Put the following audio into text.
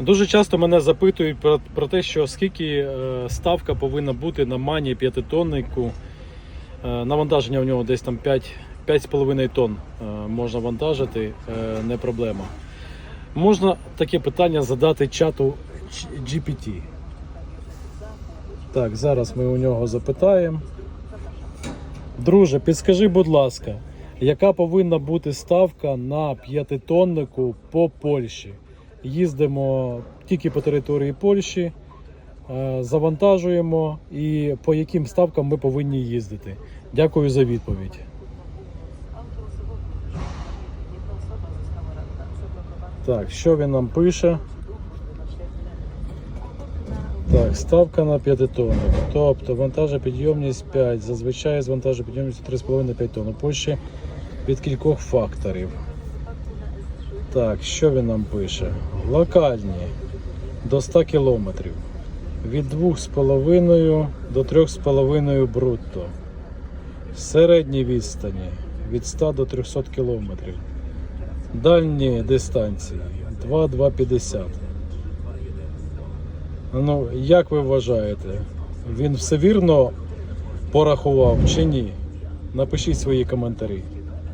Дуже часто мене запитують про, про те, що скільки е, ставка повинна бути на мані п'ятитоннику. Е, навантаження у нього десь там 5, 5,5 тонн е, можна вантажити, не проблема. Можна таке питання задати чату GPT. Так, зараз ми у нього запитаємо. Друже, підскажи, будь ласка, яка повинна бути ставка на п'ятитоннику по Польщі? Їздимо тільки по території Польщі, е, завантажуємо і по яким ставкам ми повинні їздити. Дякую за відповідь. Так, що він нам пише? Так, ставка на п'ятитонник. Тобто вантажопідйомність 5, зазвичай з вантажопідйомністю 3,5-5 тонн. Польщі від кількох факторів. Так, що він нам пише? Локальні до 100 км. Від 2,5 до 3,5 брутто. Середні відстані від 100 до 300 км. Дальні дистанції 2-2,50. Ну, як ви вважаєте, він все вірно порахував чи ні? Напишіть свої коментарі.